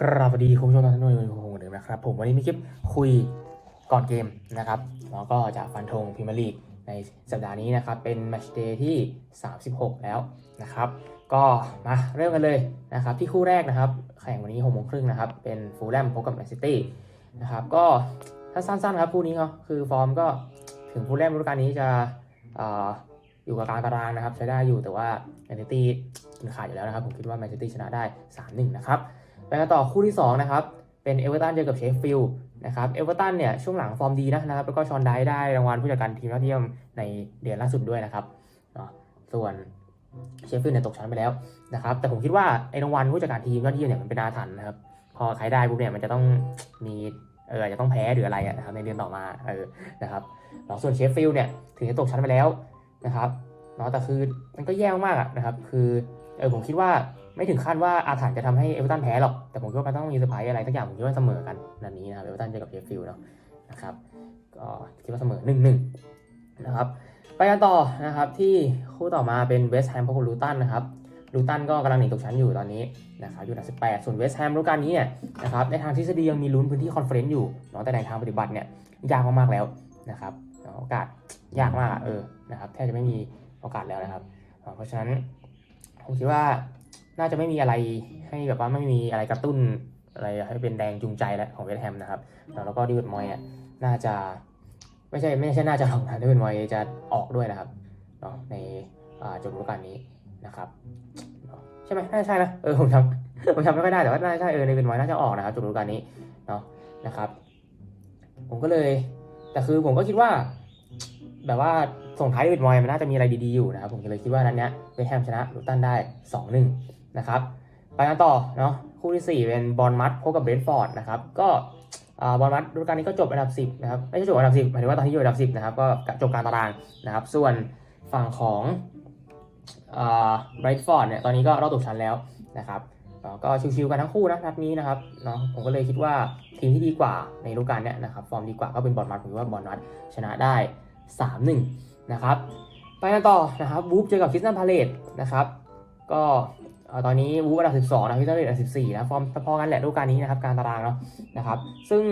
กราบดีคุณผู้ชมทุกท่านด้วยผมหนเดิมนะครับผมวันนี้มีคลิปคุยก่อนเกมนะครับแล้วก็จะฟันธงพรีเมียร์ลีกในสัปดาห์นี้นะครับ เป็นแมตช์เดย์ที่ 36 แล้วนะครับ ก็มาเริ่มกันเลยนะครับ ที่คู่แรกนะครับ แข่งวันนี้6โมงครึ่งนะครับ เป็นฟูลแลมพบกับแมนซิตี้นะครับ ก็ถ้าสั้นๆครับคู่นี้เนาะคือฟอร์มก็ถึงฟูลแลมฤดูกาลนี้จะอยู่กับกลางตารางนะครับ ใช้ได้อยู่แต่ว่าแมนซิตี้กินขาดอยู่แล้วนะครับ ผมคิดว่าแมนซิตี้ชนะได้ 3-1 นะครับ ไปกันต่อคู่ที่ 2 นะครับ เป็นเอเวอร์ตันเจอกับเชฟฟิลด์นะครับเอเวอร์ตันเนี่ยช่วงหลังฟอร์มดีนะนะครับ แล้วก็ชอนไดได้รางวัลผู้จัดการทีมยอดเยี่ยมในเดือนล่าสุดด้วยนะครับเนาะส่วนเชฟฟิลด์เนี่ยตกชั้นไปแล้วนะครับ แต่ผมคิดว่าไอ้รางวัลผู้จัดการทีมยอดเยี่ยมเนี่ยมันเป็นอาถรรพ์นะครับ พอใครได้ปุ๊บเนี่ยมันจะต้องมีเออจะต้องแพ้หรืออะไรอะนะครับในเดือนต่อมาเออนะครับเนาะส่วนเชฟฟิลด์เนี่ยถึงจะตกชั้นไปแล้วนะครับเนาะแต่คือมันก็แย่มากอะนะครับ คือเออผมคิดว่า ไม่ถึงขั้นว่าอาถรรพ์จะทำให้เอเวอร์ตันแพ้หรอก แต่ผมคิดว่ามันต้องมีเซอร์ไพรส์อะไรสักอย่างผมคิดว่าเสมอกันนัดนี้นะครับเอเวอร์ตันเจอกับเชฟฟิลด์เนาะนะครับก็คิดว่าเสมอหนึ่งหนึ่งนะครับไปกันต่อนะครับที่คู่ต่อมาเป็นเวสต์แฮมพบกับลูตันนะครับลูตันก็กำลังหนีตกชั้นอยู่ตอนนี้นะครับอยู่อันดับ18 ส่วนเวสต์แฮมฤดูกาลนี้เนี่ยนะครับในทางทฤษฎียังมีลุ้นพื้นที่คอนเฟอเรนซ์อยู่เนาะแต่ในทางปฏิบัติเนี่ยยากมากๆแล้วนะครับโอกาสยากมากเออนะครับแทบจะไม่มีโอกาสแล้วนะครับ เพราะฉะนั้นผมคิดว่า น่าจะไม่มีอะไรให้แบบว่าไม่มีอะไรกระตุ้นอะไรให้เป็นแรงจูงใจแล้วของเวสต์แฮมนะครับ แล้วก็ดิวิดมอยอะน่าจะไม่ใช่ไม่ใช่น่าจะหรอกนะดิวิดมอยจะออกด้วยนะครับเนาะในจบฤดูกาลนี้นะครับเนาะใช่ไหมน่าใช่นะเออผมจำผมจำไม่ค่อยได้แต่ว่าน่าใช่เออในดิวิดมอยน่าจะออกนะครับจบฤดูกาลนี้เนาะนะครับ ผมก็เลย แต่คือผมก็คิดว่า แบบว่าส่งท้ายดิวิดมอยมันน่าจะมีอะไรดีๆอยู่นะครับผมก็เลยคิดว่านั้นเนี้ยเวสแฮมชนะลูตันได้2-1น นะครับไปกันต่อเนาะคู่ที่ 4 เป็นบอลมัดพบกับเบรนท์ฟอร์ดนะครับก็บอลมัดฤดูกาลนี้ก็จบอันดับ 10นะครับไม่ใช่จบอันดับ 10หมายถึงว่าตอนที่อยู่อันดับ 10นะครับก็จบการตารางนะครับ ส่วนฝั่งของอ่าเบรนท์ฟอร์ดเนี่ยตอนนี้ก็รอบตกชั้นแล้วนะครับก็ชิวๆกันทั้งคู่นะนัดนี้นะครับเนาะผมก็เลยคิดว่าทีมที่ดีกว่าในฤดูกาลเนี้ยนะครับฟอร์มดีกว่าก็เป็นบอลมัดผมคิดว่าบอลมัดชนะได้ 3-1 นะครับไปกันต่อนะครับวูฟเจอกับคริสตันพาเลตนะครับก็ ตอนนี้วูฟอันดับ 12 นะคริสตันพาเลตอันดับ 14 นะ ฟอร์มพอๆกันแหละฤดูกาลนี้นะครับ การตารางเนาะนะครับ ซึ่ง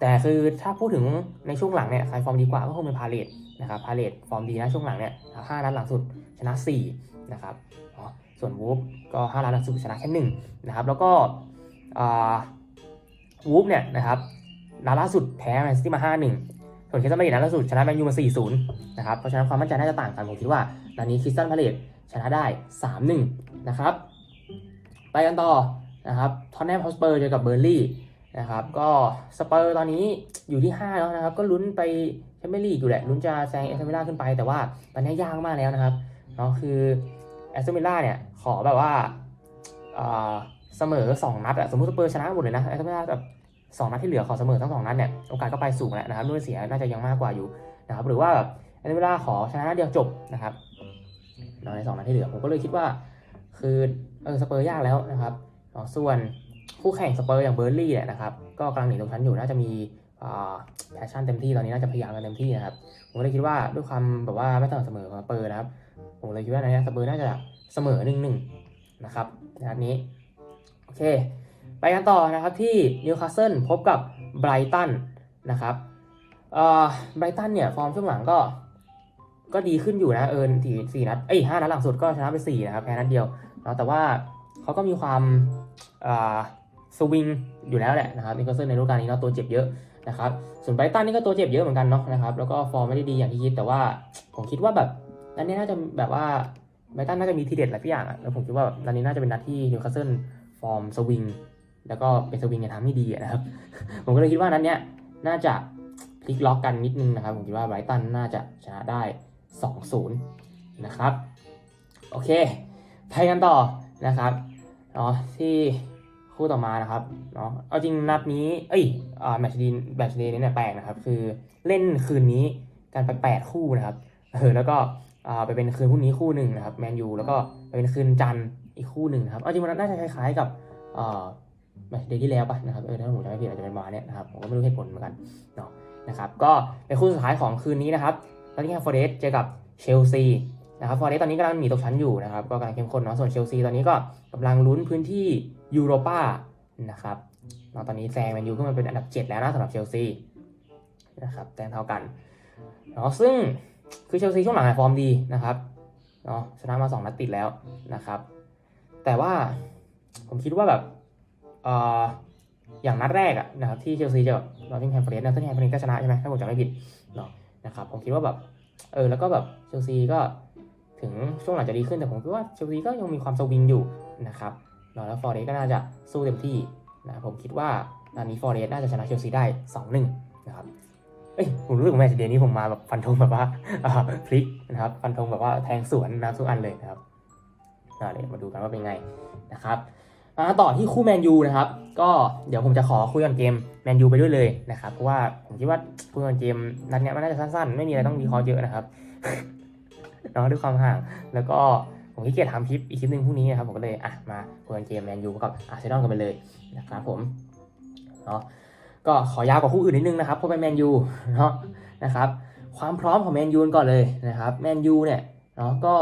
แต่คือถ้าพูดถึงในช่วงหลังเนี่ยใครฟอร์มดีกว่าก็คงเป็นพาเลตนะครับ พาเลตฟอร์มดีนะช่วงหลังเนี่ยห้านัดหลังสุดชนะ 4 นะครับส่วนวูฟก็5นัดหลังสุดชนะแค่1นะครับ แล้วก็วูฟเนี่ยนะครับนัดล่าสุดแพ้แมนซิตี้มา 5-1 ส่วนคริสตันพาเลตนัดล่าสุดชนะแมนยูมา 4-0 นะครับ เพราะฉะนั้นความมั่นใจน่าจะต่างกันผมคิดว่านัดนี้คริสตันพาเลตชนะได้ 3-1 นะครับ ไปกันต่อนะครับทอนแนมฮอสเปอร์เจอกับเบอร์ลี่นะครับ ก็สเปอร์ตอนนี้อยู่ที่ 5 แล้วนะครับ ก็ลุ้นไปแชมเปี้ยนลีกอยู่แหละ ลุ้นจะแซงเอสตันวิลล่าขึ้นไป แต่ว่าตอนนี้ยากมากแล้วนะครับเนาะคือแอสตันวิลล่าเนี่ยขอแบบว่าเออเสมอ 2 นัดอะสมมติสเปอร์ชนะหมดเลยนะแอสตันวิลล่าแบบสองนัดที่เหลือขอเสมอทั้งสองนัดเนี่ยโอกาสก็ไปสูงแล้วนะครับด้วยเสียน่าจะยังมากกว่าอยู่นะครับหรือว่าแบบแอสตันวิลล่าขอชนะเดียวจบนะครับในสองนัดที่เหลือผมก็เลยคิดว่า คือเออสเปอร์ยากแล้วนะครับนาะส่วนคู่แข่งสเปอร์อย่างเบอร์ลี่เนี่ยนะครับก็กำลังหนีตรงชั้นอยู่น่าจะมีแพชชั่นเต็มที่ตอนนี้น่าจะพยายามกันเต็มที่นะครับผมก็เลยคิดว่าด้วยความแบบว่าไม่สม่ำเสมอของสเปอร์นะครับผมเลยคิดว่าในนี้สเปอร์น่าจะเสมอหนึ่งหนึ่งนะครับนัดนี้โอเค ไปกันต่อนะครับที่นิวคาสเซิลพบกับไบรตันนะครับเอ่อไบรตันเนี่ยฟอร์มช่วงหลังก็ ก็ดีขึ้นอยู่นะเอิญสี่สี่นัดเอ้ยห้านัดหลังสุดก็ชนะไปสี่นะครับแพ้นัดเดียวเนาะแต่ว่าเขาก็มีความสวิงอยู่แล้วแหละนะครับนิวคาสเซิลในฤดูกาลนี้เนาะตัวเจ็บเยอะนะครับส่วนไบรตันนี่ก็ตัวเจ็บเยอะเหมือนกันเนาะนะครับแล้วก็ฟอร์มไม่ได้ดีอย่างที่คิดแต่ว่าผมคิดว่าแบบนัดนี้น่าจะแบบว่าไบรตันน่าจะมีทีเด็ดอะไรทุกอย่างอะแล้วผมคิดว่าแบบนัดนี้น่าจะเป็นนัดที่นิวคาสเซิลฟอร์มสวิงแล้วก็เป็นสวิงในทางที่ดีนะครับ ผมก็เลยคิดว่านั้นเนี้ยน่าจะพลิกล็อกกันนิดนึงนะครับ ผมคิดว่าไบรตันน่าจะชนะได้ 2-0 นะครับ โอเคไปกันต่อนะครับเนาะที่คู่ต่อมานะครับเนาะเอาจริงนัดนี้เอ้ยอ่าแมตช์ดีแมตช์เดย์นี้เนี่ยแปลกนะครับ คือเล่นคืนนี้กันไปแปดคู่นะครับเออแล้วก็อ่าไปเป็นคืนพรุ่งนี้คู่หนึ่งนะครับแมนยูแล้วก็ไปเป็นคืนจันทร์อีกคู่หนึ่งนะครับเอาจริงมันน่าจะคล้ายๆกับอ่าแมตช์เดย์ที่แล้วป่ะนะครับเออถ้าผมจำไม่ผิดอาจจะเป็นมาเนี่ยนะครับผมก็ไม่รู้เหตุผลเหมือนกันเนาะนะครับก็เป็นคู่สุดท้ายของคืนนี้นะครับ ตอนนี้ฟอร์เรสเจอกับเชลซีนะครับฟอร์เรสตอนนี้กำลังหนีตกชั้นอยู่นะครับก็กำลังเข้มข้นเนาะส่วนเชลซีตอนนี้ก็กำลังลุ้นพื้นที่ยูโรป้านะครับเนาะตอนนี้แซงแมนยูขึ้นมาเป็นอันดับ 7 แล้วนะสำหรับเชลซีนะครับแต้มเท่ากันเนาะซึ่งคือเชลซีช่วงหลังฟอร์มดีนะครับเนาะชนะมา 2 นัดติดแล้วนะครับ แต่ว่าผมคิดว่าแบบเอ่ออย่างนัดแรกอะนะครับที่เชลซีเจอลอตติงแฮมเฟรสนะที่แฮมเฟรสก็ชนะใช่ไหมถ้าผมจำไม่ผิด นะครับผมคิดว่าแบบเออแล้วก็แบบเชลซีก็ถึงช่วงหลังจะดีขึ้นแต่ผมคิดว่าเชลซีก็ยังมีความสวิงอยู่นะครับแล้วฟอร์เรสก็น่าจะสู้เต็มที่นะผมคิดว่านัดนี้ฟอร์เรสน่าจะชนะเชลซีได้ 2-1นะครับเอ้ยผมรู้สึกแมตช์เดย์นี้ผมมาแบบฟันธงแบบว่าพลิกนะครับฟันธงแบบว่าแทงสวนนะทุกอันเลยนะครับเดี๋ยวมาดูกันว่าเป็นไงนะครับ อ่าต่อที่คู่แมนยูนะครับ ก็เดี๋ยวผมจะขอคุยกันเกมแมนยูไปด้วยเลยนะครับ เพราะว่าผมคิดว่าคุยกันเกมนัดเนี้ยมันน่าจะสั้นๆ ไม่มีอะไรต้องวิเคราะห์เยอะนะครับเนาะด้วยความห่าง แล้วก็ผมขี้เกียจทำคลิปอีกคลิปหนึ่งพรุ่งนี้นะครับผมก็เลยอะมาคุยกันเกมแมนยูกับอาร์เซนอลกันไปเลยนะครับผมเนาะก็ขอยาวกว่าคู่อื่นนิดนึงนะครับเพราะเป็นแมนยูเนาะนะครับความพร้อมของแมนยูก่อนเลยนะครับแมนยูเนี่ยเนาะก็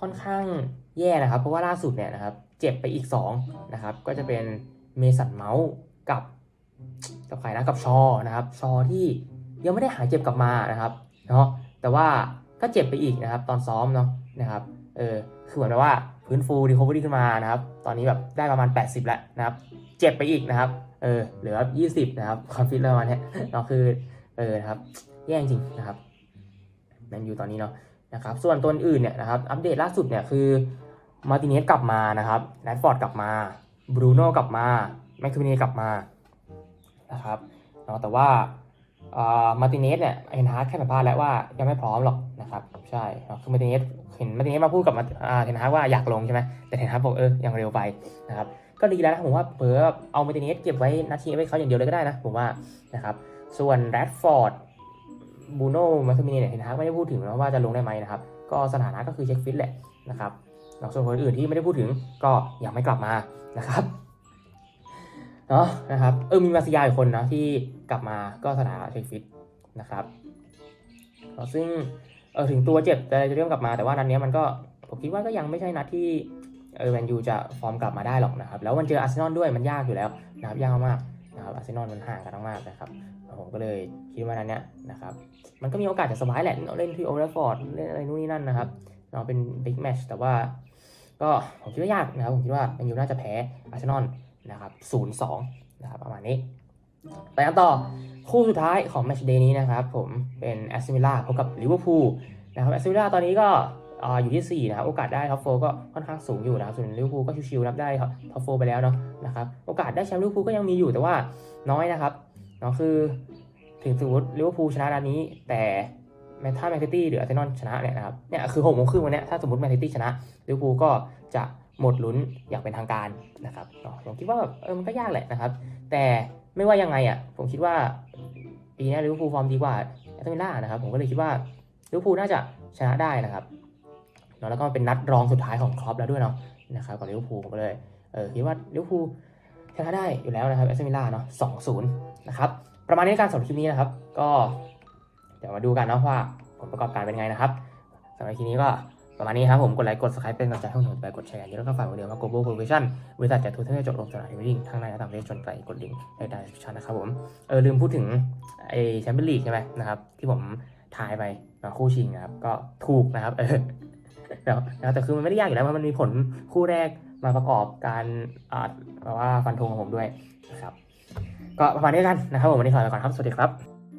ค่อนข้างแย่นะครับ เพราะว่าล่าสุดเนี่ยนะครับ เจ็บไปอีก2นะครับก็จะเป็นเมสันเมาส์กับกับใครนะกับชอนะครับชอที่ยังไม่ได้หายเจ็บกลับมานะครับเนาะแต่ว่าก็เจ็บไปอีกนะครับ ตอนซ้อมเนาะนะครับเออคือเหมือนกับว่าพื้นฟูดีคอเวอรี่ขึ้นมานะครับ ตอนนี้แบบได้ประมาณ 80 แล้วนะครับ เจ็บไปอีกนะครับเออเหลือ 20 นะครับคอนฟิตประมาณนี้เนาะคือเออนะครับแย่จริงนะครับแมนยูตอนนี้เนาะนะครับ ส่วนตัวอื่นเนี่ยนะครับอัปเดตล่าสุดเนี่ยคือ มาร์ติเนสกลับมานะครับแรดฟอร์ดกลับมาบรูโน่กลับมาแม็กทูเนกลับมานะครับเนาะแต่ว่ามาร์ติเนสเนี่ยเห็นฮาร์ดแค่สัมภาษณ์แล้วว่ายังไม่พร้อมหรอกนะครับใช่คือมาร์ติเนสเห็นมาร์ติเนสมาพูดกับเห็นฮาร์ดว่าอยากลงใช่ไหมแต่เห็นฮาร์ดบอกเออยังเร็วไปนะครับก็ดีแล้วนะผมว่าเผลอเอามาร์ติเนสเก็บไว้นาทีไว้เขาอย่างเดียวเลยก็ได้นะผมว่านะครับส่วนแรดฟอร์ดบูโน่มาทูมินีเนี่ยเห็นฮากไม่ได้พูดถึงนะว่าจะลงได้ไหมนะครับก็สถานะก็คือเช็คฟิตแหละนะครับ แล้วส่วนคนอื่นที่ไม่ได้พูดถึงก็ยังไม่กลับมานะครับเนาะนะครับเออมีมาซิยาอีกคนนะที่กลับมาก็สถานะเช็คฟิตนะครับซึ่งเออถึงตัวเจ็บแต่จะเริ่มกลับมาแต่ว่านัดนี้มันก็ผมคิดว่าก็ยังไม่ใช่นัดที่เออแมนยูจะฟอร์มกลับมาได้หรอกนะครับ แล้วมันเจออาร์เซนอลด้วยมันยากอยู่แล้วนะครับยากมากนะครับอาร์เซนอลมันห่างกันมากๆนะครับผมก็เลยคิดว่านั้นเนี้ยนะครับมันก็มีโอกาสจะสบายแหละเล่นที่โอเวอร์ฟอร์ดเล่นอะไรนู่นนี่นั่นนะครับ เราเป็นบิ๊กแมชแต่ว่า ก็ผมคิดว่ายากนะครับผมคิดว่าแมนยูน่าจะแพ้อาร์เซนอลนะครับศูนย์สองนะครับประมาณนี้ไปกันต่อคู่สุดท้ายของแมชเดย์นี้นะครับผมเป็นแอสตันวิลล่าพบกับลิเวอร์พูลนะครับแอสตันวิลล่าตอนนี้ก็อ่าอยู่ที่ 4 นะครับ โอกาสได้ท็อปโฟก็ค่อนข้างสูงอยู่นะครับ ส่วนลิเวอร์พูลก็ชิวๆรับได้ท็อปโฟไปแล้วเนาะนะครับโอกาสได้แชมป์ลิเวอร์พูลก็ยังมีอยู่แต่ว่าน้อยนะครับเนาะคือถึงสมมติลิเวอร์พูลชนะนัดนี้ แต่ แมนถ้าแมนซิตี้หรืออาร์เซนอลชนะเนี่ยนะครับเนี่ยคือหกโมงครึ่งวันนี้ถ้าสมมติแมนซิตี้ชนะลิเวอร์พูลก็จะหมดลุ้นอย่างเป็นทางการนะครับเนาะผมคิดว่าแบบเออมันก็ยากแหละนะครับ แต่ไม่ว่ายังไงอะผมคิดว่าปีนี้ลิเวอร์พูลฟอร์มดีกว่าแอสตันวิลล่านะครับ ผมก็เลยคิดว่าลิเวอร์พูลน่าจะชนะได้นะครับเนาะแล้วก็เป็นนัดรองสุดท้ายของครอปแล้วด้วยเนาะนะครับกับลิเวอร์พูลผมก็เลยเออคิดว่าลิเวอร์พูลชนะได้อยู่แล้วนะครับแอสตันวิลล่าเนาะสองศูนย์นะครับประมาณนี้การสำหรับคลิปนี้นะครับ ก็ ดี๋ยวมาดูกันนะว่าผลประกอบการเป็นไงนะครับสำหรับคลิปนี้ก็ประมาณนี้ครับผมกดไลค์กด subscribe เป็นกำลังใจให้ผมไปกดแชร์เยอะแล้วก็ฝากไว้เดียวว่า global provision บริษัทจัดทุนให้จบลงสนามวิ่งทั้งในและต่างประเทศชนไกลกดลิงก์ในใต้ดีชันนะครับผมเออลืมพูดถึงไอแชมเปี้ยนลีกใช่ไหมนะครับที่ผมทายไปนะคู่ชิงนะครับก็ถูกนะครับเออแล้วแต่คือมันไม่ได้ยากอยู่แล้วเพราะมันมีผลคู่แรกมาประกอบการอ่าแบบว่าฟันธงของผมด้วยนะครับก็ประมาณนี้กันนะครับผมวันนี้ขอไปก่อนครับสวัสดีครับ